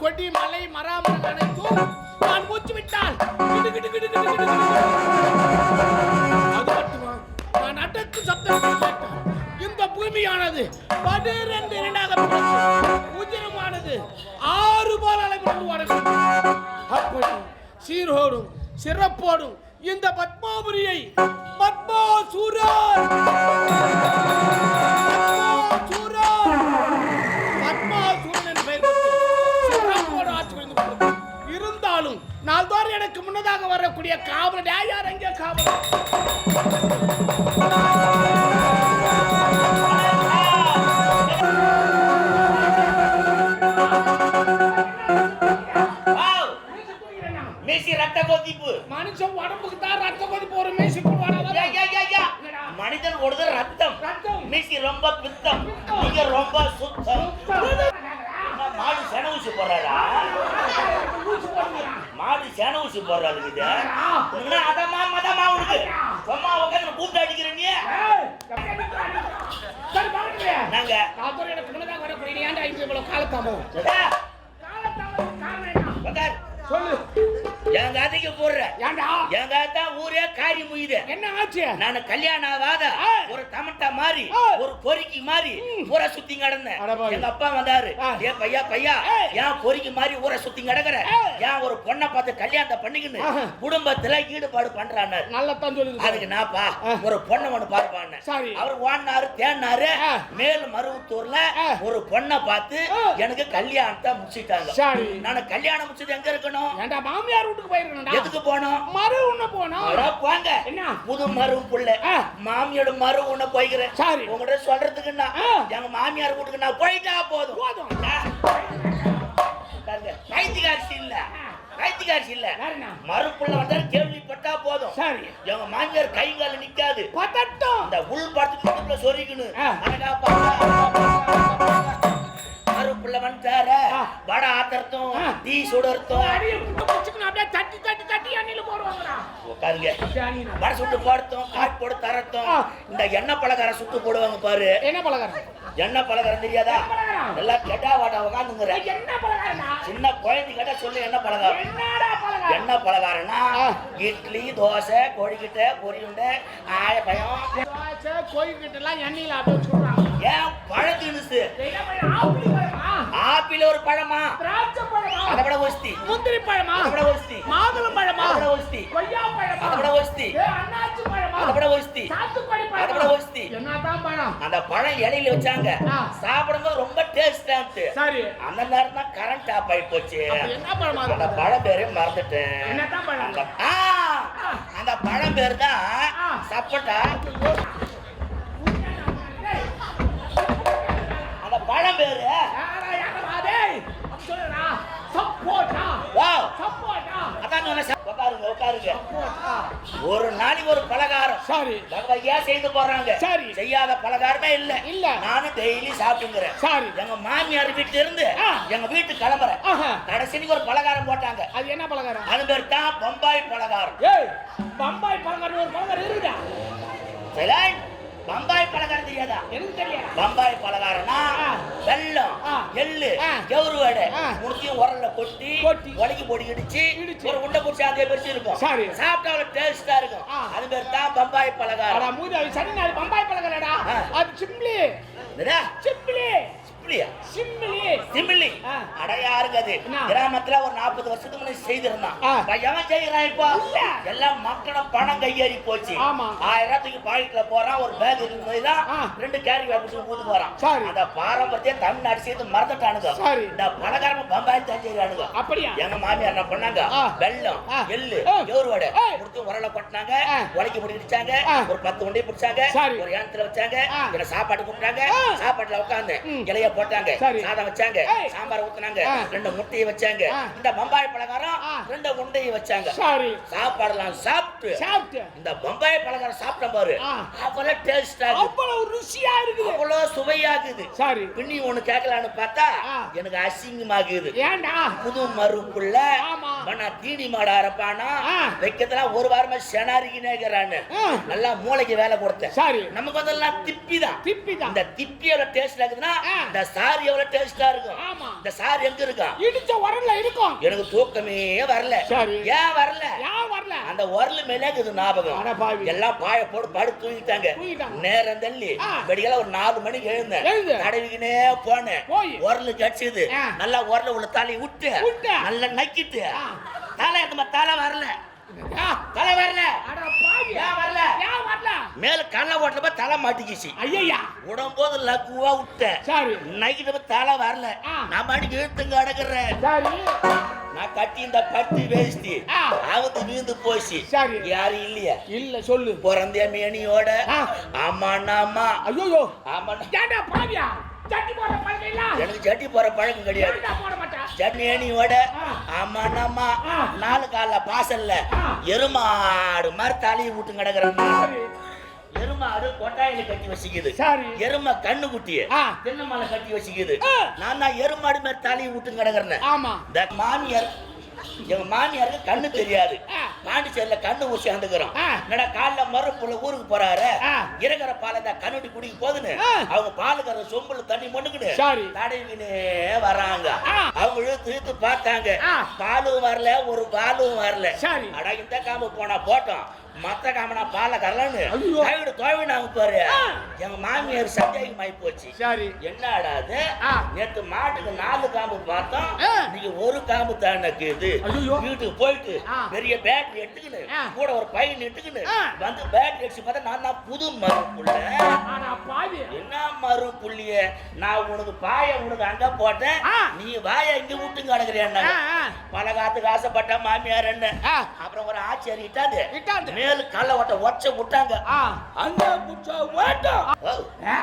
கொடி மலை மராமரம் அனைத்தும் நான் மூச்சு விட்டால் அது மட்டுமா? நான் அடக்கு சப்தம் இந்த பூமியானது படீரென்று இரண்டாக உஜரமானது ஆறு போல அளவிற்கு அப்படி சீரோடும் சிறப்போடும் இந்த பத்மாபுரியை பத்மாசூரர் பத்மாசூரர் வரக்கூடிய காவலன் யார் எங்கே வாவ்! மெஸ்ஸி ரத்த கொதிப்பு. மனுஷன் உடம்புக்கு தான் ரத்த கொதிப்பு ஒரு யா. மனிதன் ஓடுது ரத்தம். மெஸ்ஸி ரொம்ப பித்தம். நீங்க ரொம்ப சுத்தம். மாடு சென ஊசி மாடு சென ஊசி போடுறாரு இது அதமா மதமா உனக்கு. சும்மா உட்காந்து கூப்பிட்டு அடிக்கிற நீ. நாங்க. என்ன? உட்கார். சொல்லு. என் கதைக்கு போடுற ஏன்டா என் கதை ஊரே காரி முயுது என்ன ஆச்சு நான் கல்யாணம் ஆகாத. ஒரு தமட்டா மாதிரி. ஒரு பொறுக்கி மாதிரி ஊரை சுத்தி கிடந்தேன். எங்க அப்பா வந்தாரு. ஏ பையா பையா ஏய். ஏன் பொறுக்கி மாதிரி ஊரை சுத்தி கிடக்குற. ஏன் ஒரு பொண்ணை பார்த்து கல்யாணத்தை பண்ணிக்கின்னு. குடும்பத்துல ஈடுபாடு பண்றாரு நல்லதான் சொல்லுது அதுக்கு நான்ப்பா ஆ. ஒரு பொண்ணை ஒண்ணு பார்ப்பான்னு. அவர் ஓடினாரு தேடினாரு. மேல் மருவத்தூர்ல. ஒரு பொண்ணை பார்த்து. எனக்கு கல்யாணத்தை முடிச்சிட்டாங்க. நான் கல்யாணம் முடிச்சது எங்க இருக்கணும் மாமியார் வீட்டுக்கு போயிருக்கணும்டா. எதுக்கு போனோம்? மறு உண்ண போனோம். போங்க. என்ன? புது மரு புள்ள. மாமியோட மரு உன்ன போய்க்கிறேன். சரி. உங்ககிட்ட சொல்றதுக்குன்னா. எங்க மாமியார் வீட்டுக்கு நான் போயிட்டா போதும். போதும். பைத்தியக்காரசி இல்ல. பைத்தியக்காரசி இல்ல? மறுப்புள்ள வந்தா கேள்விப்பட்டா போதும். சரி. எங்க மாமியார் கை கால நிக்காது. பதட்டம். அந்த உள் படத்துக்கு சொரிக்கணும். அழகா மறுப்புள்ள வந்துட்டார. வட ஆத்தர்த்தம். டீ சுடர்த்தம். அப்படியே தட்டி தட்டி தட்டி எண்ணெயில போடுவாங்கடா உட்காருங்க. வடை சுட்டு போடுத்தோம் காட் போடு தரத்தோம். இந்த எண்ணெய் பலகாரம் சுட்டு போடுவாங்க பாரு. என்ன பலகாரம்? எண்ணெய் பலகாரம் தெரியாதா? என்ன பலகாரம்? எல்லாம் கெட்டா வாட்டா உட்காந்துங்கிற என்ன பலகாரம்டா? சின்ன குழந்தை கேட்டா சொல்லு எண்ணெய் பலகாரம்? பலகாரம்? எண்ணெய் பலகாரம்னா. இட்லி தோசை கோழிக்கிட்ட பொரியுண்டை ஆய பயம் கோயில்கிட்ட எல்லாம் எண்ணெயில அப்படியே சொல்றாங்க ஏன் என்ன பழம்? ஆப்பிள் ஒரு பழமா? திராட்சை பழமா? அதை விட ஒஸ்தி. முந்திரி பழமா? அதை விட ஒஸ்தி. மாதுளம் பழமா? அதை விட ஒஸ்தி. கொய்யா பழமா? அதை விட ஒஸ்தி. ஏ, அன்னாச்சி பழமா? அதை விட ஒஸ்தி. சாத்துக்குடி அதை விட பழமா ஒஸ்தி. என்னதான் பழம்? அந்த பழம் இலையில வச்சாங்க. சாப்பிடும்போது ரொம்ப டேஸ்டா இருந்துச்சு சரி. அந்த நேரம் தான் கரண்ட் ஆஃப் ஆகி போச்சு. அப்ப என்ன பழமா அந்த பழம் பேரே மறந்துட்டேன். என்னதான் பழம்? அந்த பழம் பேர் தான். சப்போட்டா. உட்காருங்க சப்போட்டா. ஒரு நாளைக்கு ஒரு பலகாரம். சரி. வகையா செய்து போறாங்க சரி. செய்யாத பலகாரமே இல்ல. இல்ல. நானும் டெய்லி சாப்பிட்டுங்கிறேன். சரி. எங்க மாமியார் வீட்டுல இருந்து. எங்க வீட்டுக்கு கிளம்புறேன். கடைசிக்கு ஒரு பலகாரம் போட்டாங்க. அது என்ன பலகாரம்? அது பேர் தான் பம்பாய் பலகாரம். பம்பாய் பலகாரம் ஒரு பலகாரம் சைலண்ட். பம்பாய் பலகாரம் தெரியாதா பம்பாய் பலகாரம்னா ஆ. எள்ளு ஆ. கெவுருவாடு ஆ. முழுக்கையும் உரல்ல கொட்டி கொட்டி. உலக்கி பொடி இடிச்சு. ஒரு உண்டை பிடிச்சி அதே பெருசு இருக்கும். சாப்பிட்டா அவ்வளவு டேஸ்டா இருக்கும். அது பேர் தான் பம்பாய் பலகாரம் மூதி அது சரி நாள் பம்பாய் பலகாரடா. அது சிம்லி என்னடா? Simply simply. அடையாருங்க அது? கிராமத்துல ஒரு நாற்பது வருஷத்துக்கு முன்னாடி செய்திருந்தான் எவன் செய்யறான் இப்போ. எல்லாம் மக்களும் பணம் கையேறி போச்சு. ஆயிரம் ரூபாய்க்கு பாக்கெட்ல போறான் ஒரு பேக் இருக்கும்போது தான். ரெண்டு கேரி பேக் ஊத்து போறான். அந்த பாரம்பரிய தமிழ்நாடு சேர்த்து மறந்துட்டானுங்க. இந்த பணக்காரங்க பம்பாய் தான் செய்யறானுங்க அப்படியா எங்க மாமியார் என்ன பண்ணாங்க. வெள்ளம். எள்ளு ஆ. கொடுத்து உரல கொட்டினாங்க ஆ. உலைக்கு முடிச்சாங்க. ஒரு பத்து உண்டை பிடிச்சாங்க. ஒரு ஏனத்துல வச்சாங்க சாப்பாடு கூப்பிட்டாங்க. சாப்பாட்டுல உட்காந்து. இலைய போட்டாங்க சரி. சாதம் வச்சாங்க. சாம்பார் ஊத்துனாங்க. ரெண்டு முட்டையை வச்சாங்க. இந்த பம்பாய் பலகாரம். ரெண்டு உண்டையை வச்சாங்க சாரி சாப்பாடுலாம் சாப்பிட்டு சாப்பிட்டு இந்த பம்பாய் பலகாரம் சாப்பிட்ட பாரு. அவ்வளவு டேஸ்டா அவ்வளவு ருசியா இருக்குது அவ்வளவு சுவையாகுது சாரி பின்னி ஒண்ணு கேட்கலான்னு பார்த்தா. எனக்கு அசிங்கமாகுது ஏன்டா புது மறுப்புள்ள ஆமா. நான் தீனி மாடா. வைக்கிறதுல ஒரு வாரமா செனாரிக்கினேங்கிறான்னு. நல்லா மூளைக்கு வேலை கொடுத்தேன் சாரி நமக்கு அதெல்லாம் திப்பி தான் திப்பிதான் இந்த திப்பி எவ்வளவு டேஸ்டா இருக்குதுன்னா ஆ. இந்த சாரி எவ்வளவு டேஸ்டா இருக்கும் இந்த சாரி எங்க இருக்கா இடிச்ச உரல்ல இருக்கும் எனக்கு தூக்கமே வரல. ஏன் வரல ஏன் வரல அந்த உரல் மேலே இருக்குது ஞாபகம். எல்லாம் பாய போட்டு படுத்து தூங்கிட்டாங்க. நேரம் தள்ளி. வெடிகள ஒரு நாலு மணிக்கு எழுந்தேன் எழுந்து. தடவிக்கினே போனேன். உரல் கடிச்சது. நல்லா உரல உள்ள தலை விட்டு. நல்லா நக்கிட்டு. தலை எடுத்து தலை வரல தலை வரல. வரல வரல. மேல கண்ண ஓட்டல தலை மாட்டிக்கிச்சு. ஐயா உடம்போது லக்குவா விட்டேன் சாரி. போய் தலை வரல. நான் மாட்டிக்கு இழுத்துங்க அடக்குறேன். சாரி. நான் கட்டி இந்த பட்டு வேஸ்டி. ஆபத்து வீந்து போச்சு. சரி. யாரும் இல்லையா. இல்ல சொல்லு. பிறந்த மேனியோட. ஆ. ஆமாண்ணாமா ஐயோ ஏன்டா பாவியா? சட்டி பழக்கம் எனக்கு சட்டி போற பழக்கம் கிடையாது. ஆ. ஆமாண்ணாமா. நாலு கால பாசல்ல. எருமாடு மாதிரி தலையை விட்டு கிடக்குறாங்க எருமாடு கொட்டாயில கட்டி வச்சுக்குது எருமை கண்ணு குட்டிய. தென்னமலை கட்டி வச்சுக்குது. நான் தான் எருமாடு மாதிரி தலையை விட்டு கிடக்குறேன் ஆமா இந்த மாமியார் எங்க மாமியாருக்கு கண்ணு தெரியாது. பாண்டிச்சேரியில கண்ணு ஊசி வந்துக்கிறோம் ஆ. என்னடா காலைல மறுப்புல ஊருக்கு போறாரு ஆ. இறங்குற பாலை தான் கண்ணுட்டி குடிக்க போதுன்னு ஆ. அவங்க பாலுக்கற சொம்புல தண்ணி மொண்டுக்கிட்டு. தடவினே வராங்க. அவங்க இழுத்து இழுத்து பார்த்தாங்க. பாலும் வரல ஒரு பாலும் வரல. அடா இந்த காம்பு போனா போட்டோம் மத்த காமனா பால கரலான்னு ஐயோ. கைவிடு தோவினாங்க பாரு. எங்க மாமியார் சந்தேகமாயி போச்சு சரி என்னடா அது. நேத்து மாட்டுக்கு நாலு காம்பு பார்த்தோம். நீங்க ஒரு காம்பு தான் ஐயையோ. வீட்டுக்கு போயிட்டு. பெரிய பேட்டரி எடுத்துக்கின்னு ஆ. கூட ஒரு பையன் எடுத்துக்கின்னு ஆ. வந்து பேட்டரி அடிச்சு பார்த்தா நான் தான் புது பாவி என்ன மறுப்புள்ளிய நான் உனக்கு பாய உனக்கு அங்க போட்டேன். நீ வாய இங்க விட்டு கிடக்குறியா. பல காத்துக்கு ஆசைப்பட்ட மாமியார் என்ன. அப்புறம் ஒரு ஆச்சரி இட்டாது இட்டாந்து. மேலு கல்ல ஓட்ட ஒச்ச விட்டாங்க. அங்க புடிச்சா ஓட்டம் ஆ.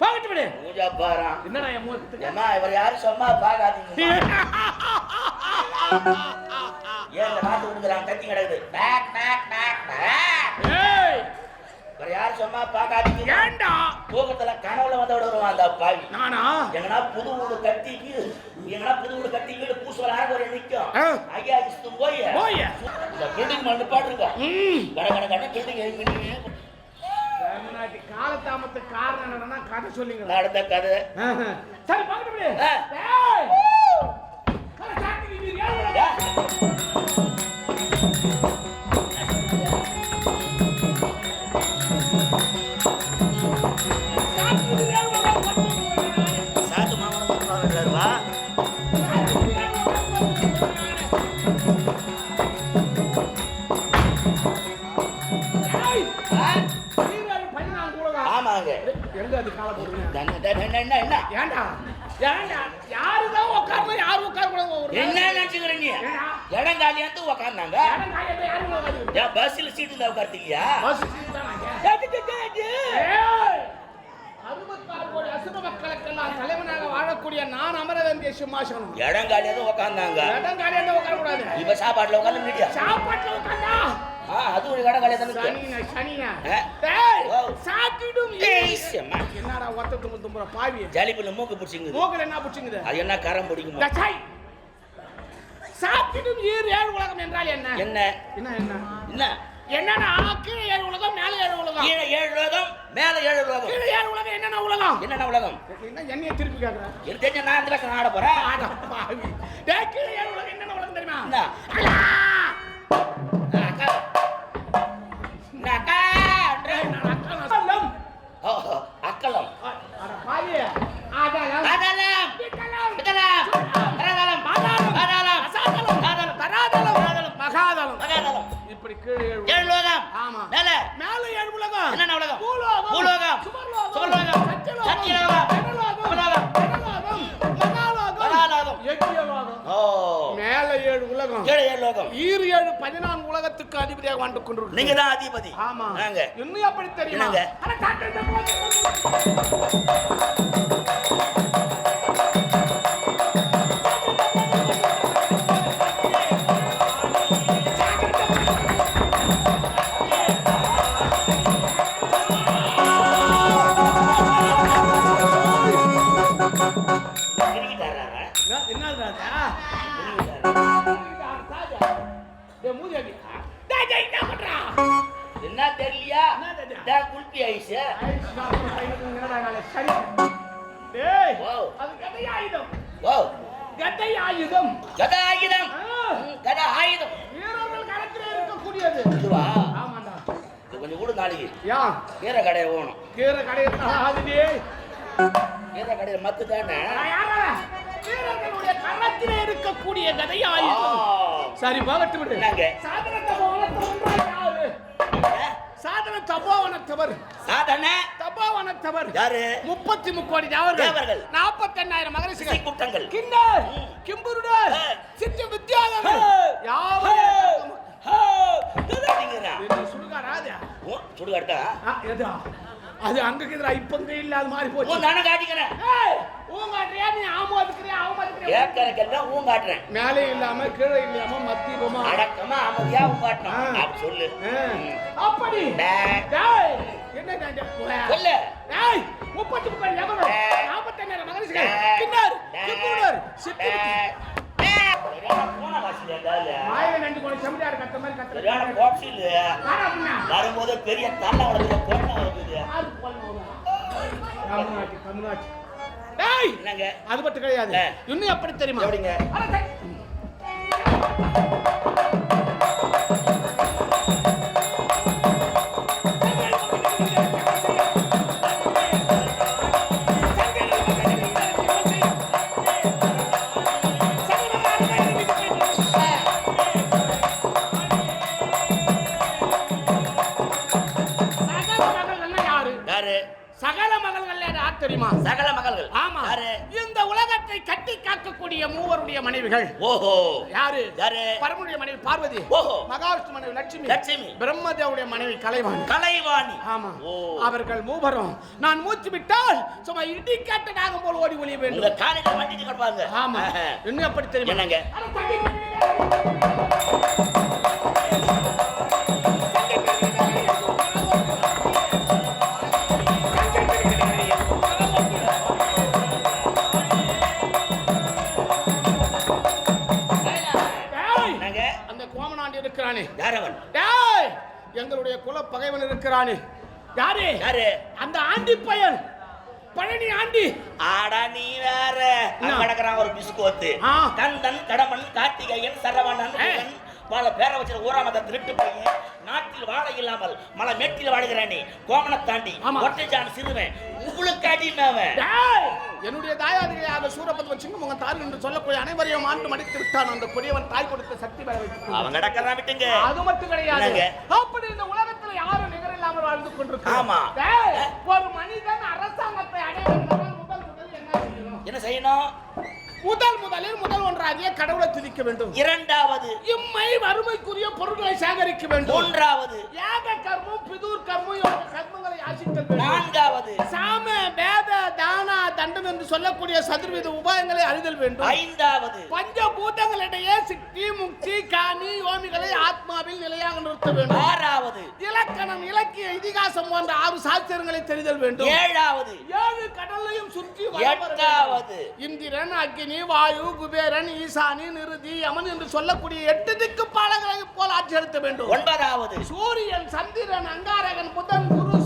போகட்டு விடு. பூஜா பாரா. என்னடா என் முகத்துக்கு ஏமா இவர் யாரும் சும்மா பார்க்காதீங்க ஏன் நாட்டு கொடுக்குறாங்க கத்தி கிடக்குது. Back back back back. ஏய். இவர் யாரும் சும்மா பார்க்காதீங்க ஏன்டா தூக்கத்துல கனவுல வந்து வருவான் அந்த பாவி. நானா? எங்கனா புது கட்டி வீடு எங்கனா புது கட்டி வீடு பூசுவல் ஆக நிற்கும். ஐயா இஷ்டம் போய் போய். இந்த பில்டிங் மண்ணு பாட்டுருக்கா ம். கட கட கட பில்டிங் எழுப்பி தமிழ்நாட்டு காலதாமத்துக்கு காரணம் என்னன்னா கதை சொல்லுங்க. நடந்த கதை. சரி போகட்டு அது கால போடுங்க. என்ன, என்ன, ஏன்டா யாருதான் உட்காரணும் யாரும் உட்கார கூடாது என்ன நினைச்சுக்கிற நீ? இடம் காலியாந்து உக்காந்தாங்க? இடம் காலியா யாரும் உட்காருது ஏன் பஸ்ல சீட்டு உட்கார்த்தீங்களா பஸ் சீட் தான் அங்க. ஏய்! அறுபத்தாறு கோடி அசுர மக்களுக்கெல்லாம் தலைவனாக வாழக்கூடிய நான் அமர வேண்டிய சிம்மாசனம். இடம் காலியாந்து உக்காந்தாங்க. இடம் காலியா உட்கார கூடாது இப்ப சாப்பாட்டுல உட்காந்து சாப்பாட்டுல உட்காந்தா அது ஒரு இடம் காலியா தான் சனின செம்ம. என்னடா ஒத்த தும்பு தும்புற பாவி ஜலிப்புல மூக்கு பிடிச்சிங்குது மூக்கல என்ன புடிச்சுங்குது அது என்ன கரம் பிடிக்குமா? தச்சாய் சாப்பிடும் ஈர் ஏழு உலகம் என்றால் என்ன? என்ன? என்ன என்ன? என்ன? என்னன்னா கீழே ஏழு உலகம் மேல ஏழு உலகம். கீழே ஏழு உலகம் மேல ஏழு உலகம். கீழே ஏழு உலகம் என்னென்ன உலகம்? என்னென்ன உலகம்? என்ன என்னைய திருப்பி கேக்குறேன் எனக்கு தெரிஞ்ச நான் இந்த ஆட பாவி. கீழே ஏழு உலகம் என்னென்ன உலகம் தெரியுமா? என்ன? இப்படி கீழே ஆமா மேல மேல ஏழு உலகம் என்னென்ன உலகம் பூலோகம் பூலோகம் சுவர்லோகம் சத்தியலோகம் ஏழு ஏழு ஏழு லோகம். ஈரு ஏழு பதினான்கு உலகத்துக்கு அதிபதியாக வாழ்ந்து கொண்டிருக்கிறோம். நீங்க தான் அதிபதி. ஆமா. இன்னும் எப்படி தெரியுமா? இதுவா இது கொஞ்சம் கூட நாளைக்கு யா. கீரை கடையை போகணும். கீரை ஆகுது. கீரை கடையில் மத்து தானே? களத்திலே இருக்கக்கூடிய கதை ஆயுதம் சரி போகட்டு விடு. என்னங்க? சாதன தபோவனத்தவர் சாதன? தபோவனத்தவர். யாரு? முப்பத்தி முக்கோடி தேவர்கள். நாற்பத்தெண்ணாயிரம் இசை மகரிஷிகள். கூட்டங்கள் கிண்டர். கிம்புருடர் ஆ. சித்த வித்யாதர்கள். எதா அது அங்க இருக்குதுடா இப்ப இங்க இல்ல அது மாறி போச்சு. உன் தானே காட்டிக்கிறேன். ஊங்காட்டியா நீ ஆமாதுக்கிறியா? அவமாதுக்கிறியா கேட்கறக்கெல்லாம் ஊன் காட்டுறேன்? மேலே இல்லாம கீழே இல்லாம மத்தியமா அடக்கமா அமைதியா ஊன் காட்டணும். அப்படி சொல்லு. அப்படி. என்ன சொல்லு. டேய் முப்பத்தி முப்பது எவரும் டேய். நாற்பத்தெண்ணாயிரம் மகரிஷிகள் பூனை செம்மறியாடு கத்த மாதிரி வரும்போது பெரிய தள்ள வளர்க்குற பொண்ணு வரும். தமிழ்நாட்டு தமிழ்நாட்டு. டேய் என்னங்க? அது மட்டும் கிடையாது. இன்னும் எப்படி தெரியுமா? எப்படிங்க? மனைவிகள். ஓஹோ. யாரு? யாரு? பரமனுடைய மனைவி பார்வதி. ஓஹோ. மகாவிஷ்ணு மனைவி லட்சுமி. லட்சுமி. பிரம்மதேவுடைய மனைவி கலைவாணி. கலைவாணி. ஆமா. அவர்கள் மூவரும் நான் மூச்சு விட்டால் சும்மா இடி காட்ட நாகம் போல் ஓடி ஒளிய வேண்டும். காலையில வண்டிட்டு கிடப்பாங்க ஆமா. இன்னும் எப்படி தெரியுமா? என்னங்க? யார் அவன் டேய் எங்களுடைய குல பகைவன் இருக்கிறானே. யாரு? யாரு? அந்த ஆண்டி பையன். பழனி ஆண்டி. ஆடா நீ வேற. கிடக்குறான் ஒரு பிஸ்கோத்து ஆ. கந்தன் கடமன் கார்த்திகேயன் சரவணன் பல பேரை வச்சிருக்க ஊராமத திருட்டு பையன். நாட்டில் வாழை இல்லாமல் மலை மேட்டில் வாழுகிறான். நீ கோமனை தாண்டி ஆமா. ஒற்றைச்சான் சிறுவன். உங்களுக்கு அடிமைவன் டேய் என்னுடைய தாயாதிரியாக சூரபத்ம சிங்கமுக தாரி என்று சொல்லக்கூடிய அனைவரையும் ஆண்டு மடித்து விட்டான். அந்த கொடியவன் தாய் கொடுத்த சக்தி வைத்து அவன் கிடக்கிறான் விட்டுங்க. அது மட்டும் கிடையாது? அப்படி இந்த உலகத்துல யாரும் நிகர் இல்லாமல் வாழ்ந்து கொண்டிருக்கிறார் ஆமா. ஒரு மனிதன் அரசாங்கத்தை அடைய முதல் முதல் என்ன செய்யணும்? முதல் முதலில் முதல் ஒன்றாகிய கடவுளை துதிக்க வேண்டும். இரண்டாவது இம்மை வறுமைக்குரிய பொருட்களை சேகரிக்க வேண்டும். மூன்றாவது யாக கர்மம் பிதூர் கர்மம் கர்மங்களை யாசித்தல் நான்காவது சாம வேத தானா தண்டம் என்று சொல்லக்கூடிய சதுர்வித உபாயங்களை அறிதல் வேண்டும். ஐந்தாவது பஞ்சபூதங்களிடையே சித்தி முக்தி காணி யோமிகளை ஆத்மாவில் நிலையாக நிறுத்த வேண்டும். ஆறாவது இலக்கணம் இலக்கிய இதிகாசம் போன்ற ஆறு சாஸ்திரங்களை தெரிதல் வேண்டும். ஏழாவது ஏழு கடலையும் சுற்றி. எட்டாவது இந்திரன் அக்னி வாயு குபேரன் ஈசானி நிருதி யமன் என்று சொல்லக்கூடிய எட்டு திக்கு பாலங்களை போல் ஆட்சி செலுத்த வேண்டும். ஒன்பதாவது. சூரியன் சந்திரன் அங்காரகன் புதன் குரு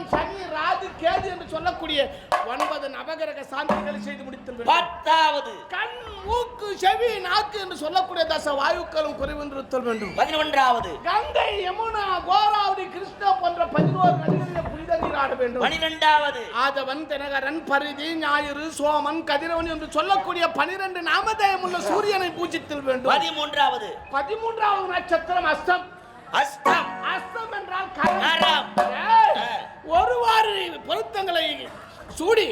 சுக்கிரன் சனி ராகு கேது என்று சொல்லக்கூடிய ஒன்பது நவகிரக சாந்திகளை செய்து வேண்டும் பத்தாவது. கண் மூக்கு செவி நாக்கு என்று சொல்லக்கூடிய தச வாயுக்களும் குறைவென்றுத்தல் வேண்டும். பதினொன்றாவது. கங்கை யமுனா கோதாவரி கிருஷ்ணா போன்ற பதினோரு நதிகளில் புனித நீராட வேண்டும். பனிரெண்டாவது. ஆதவன் தினகரன் பரிதி ஞாயிறு சோமன் கதிரவன் என்று சொல்லக்கூடிய பனிரெண்டு நாமதேயம் உள்ள சூரியனை பூஜித்தல் வேண்டும். பதிமூன்றாவது. பதிமூன்றாவது நட்சத்திரம் அஸ்தம். அஸ்தம். அஸ்தம் என்றால் கரம். ஒருவாறு பொருத்தங்களை சூடி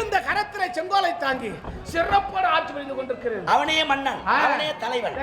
இந்த கரத்தில செங்கோலை தாங்கி சிறப்போடு ஆட்சி புரிந்து கொண்டிருக்கிறேன். அவனே மன்னன் அவனே தலைவன்.